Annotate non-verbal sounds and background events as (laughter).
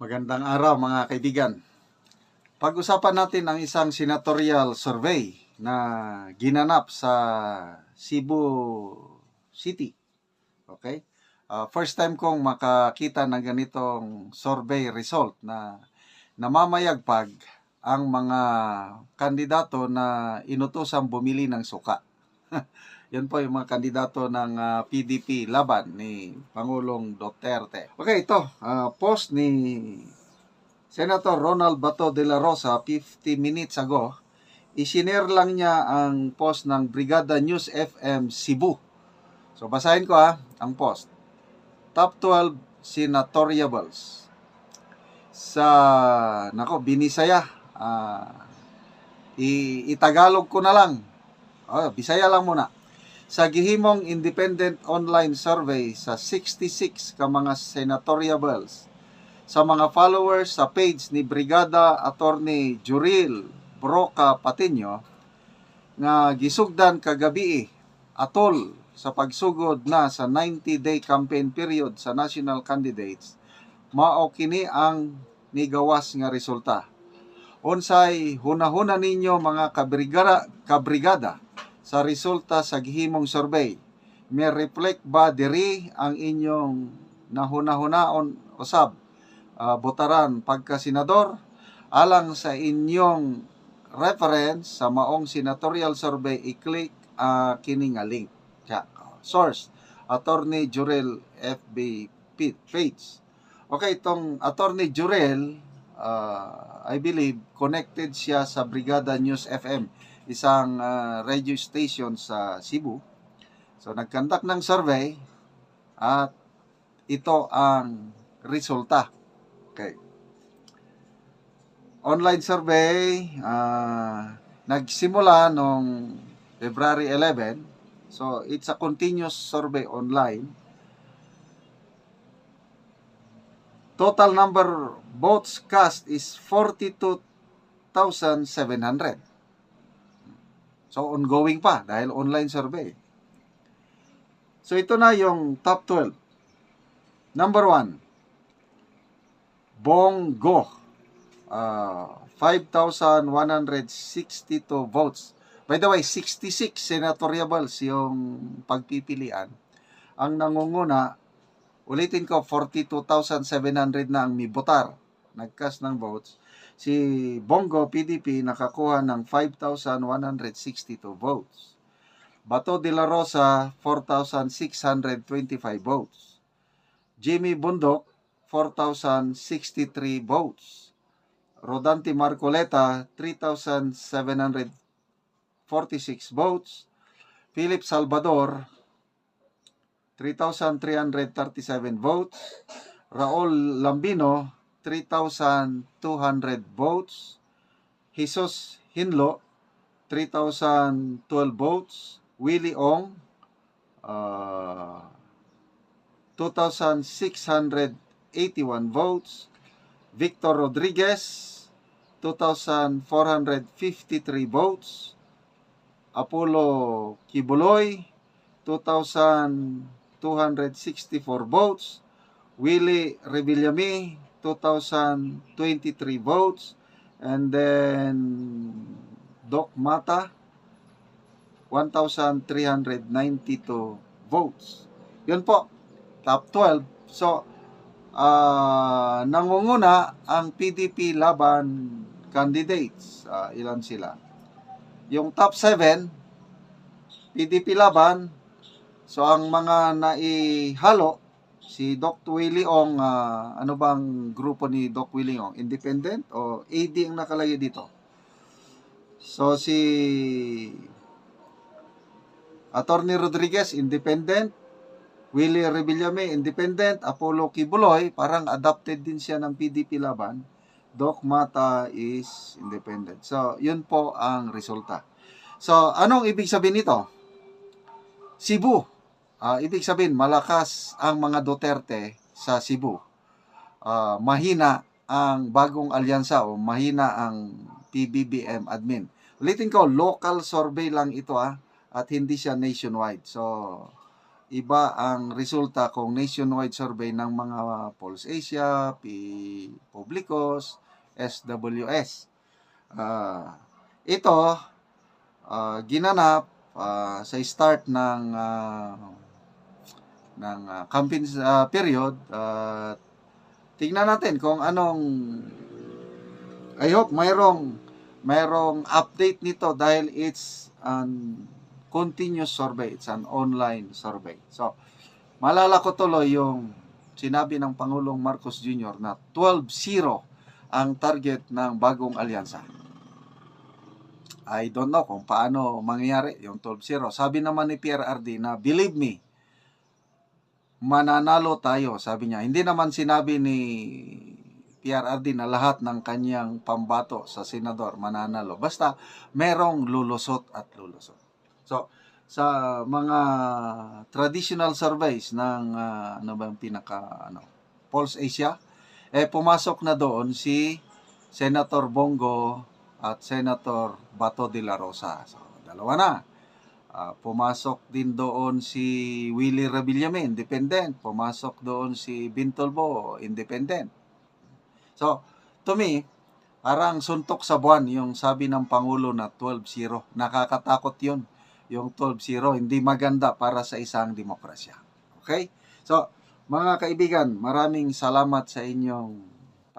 Magandang araw mga kaibigan. Pag-usapan natin ang isang senatorial survey na ginanap sa Cebu City. Okay? Ah, first time kong makakita ng ganitong survey result na namamayagpag ang mga kandidato na inutosang bumili ng suka. (laughs) Yan po yung mga kandidato ng ah, PDP laban ni Pangulong Duterte. Okay, ito. ah, post ni Senator Ronald Bato de la Rosa 50 minutes ago. Isinare lang niya ang post ng Brigada News FM Cebu. So, basahin ko ha, ang post. Top 12 senatoriables. Sa, nako, Binisaya. Ah, i- itagalog ko na lang. Oh, Bisaya lang muna sa gihimong independent online survey sa 66 ka mga senatoriables sa mga followers sa page ni Brigada Attorney Juril Broca Patiño nga gisugdan kagabi atol sa pagsugod na sa 90-day campaign period sa national candidates mao kini ang nigawas nga resulta. Unsay hunahuna ninyo mga kabrigada kabrigada sa resulta sa gihimong survey. May reflect ba diri ang inyong nahuna-hunaon usab ah, botaran pagka senador alang sa inyong reference sa maong senatorial survey i-click ah, kini nga link. Kya, source Attorney Jurel FB page. Okay, itong Attorney Jurel ah, I believe connected siya sa Brigada News FM isang ah, radio station sa Cebu. So nagkandak ng survey at ito ang resulta. Okay. Online survey ah, nagsimula noong February 11. So it's a continuous survey online. Total number votes cast is 42,700. So, ongoing pa dahil online survey. So, ito na yung top 12. Number 1, Bongo. Uh, 5,162 votes. By the way, 66 senatoriables yung pagpipilian. Ang nangunguna, ulitin ko, 42,700 na ang mibotar. Nagcast ng votes si Bongo PDP nakakuha ng 5,162 votes. Bato de la Rosa, 4,625 votes. Jimmy Bundok, 4,063 votes. Rodante Marcoleta, 3,746 votes. Philip Salvador, 3,337 votes. Raul Lambino, 3,200 votes. Jesus Hinlo, 3,012 votes. Willie Ong, uh, 2,681 votes. Victor Rodriguez, 2,453 votes. Apollo Kibuloy, 2,264 votes. Willie Revillame, 2,023 votes. And then, Doc Mata, 1,392 votes. Yun po, top 12. So, ah nangunguna ang PDP laban candidates. Ah, ilan sila? Yung top 7, PDP laban. So, ang mga naihalo, si Doc Willie Ong, ah, ano bang grupo ni Doc Willie Ong? Independent o AD ang nakalagay dito? So, si Attorney Rodriguez, independent. Willie Revillame, independent. Apollo Kibuloy, parang adopted din siya ng PDP laban. Doc Mata is independent. So, yun po ang resulta. So, anong ibig sabihin nito? Cebu. Ah, ibig sabihin, malakas ang mga Duterte sa Cebu. Ah, mahina ang bagong alyansa o mahina ang PBBM admin. Ulitin ko, local survey lang ito ah, at hindi siya nationwide. So, iba ang resulta kung nationwide survey ng mga Pulse Asia, P. Publicos, SWS. Ah, ito, ah, ginanap ah, sa start ng ah, ng ah, campaign ah, period at tingnan natin kung anong I hope mayroong mayroong update nito dahil it's an continuous survey, it's an online survey. So, malala ko tuloy yung sinabi ng Pangulong Marcos Jr. na 12-0 ang target ng bagong alyansa. I don't know kung paano mangyayari yung 12-0. Sabi naman ni Pierre RD na, believe me, mananalo tayo, sabi niya. Hindi naman sinabi ni Pierre RD na lahat ng kanyang pambato sa senador mananalo. Basta merong lulusot at lulusot. So, sa mga traditional surveys ng ah, ano ba yung pinaka ano, Pulse Asia, eh pumasok na doon si Senator Bongo at Senator Bato de la Rosa. So, dalawa na. Ah, pumasok din doon si Willie Revillame, independent. Pumasok doon si Bintolbo, independent. So, to me, parang suntok sa buwan yung sabi ng Pangulo na 12-0. Nakakatakot yun, yung 12-0. Hindi maganda para sa isang demokrasya. Okay? So, mga kaibigan, maraming salamat sa inyong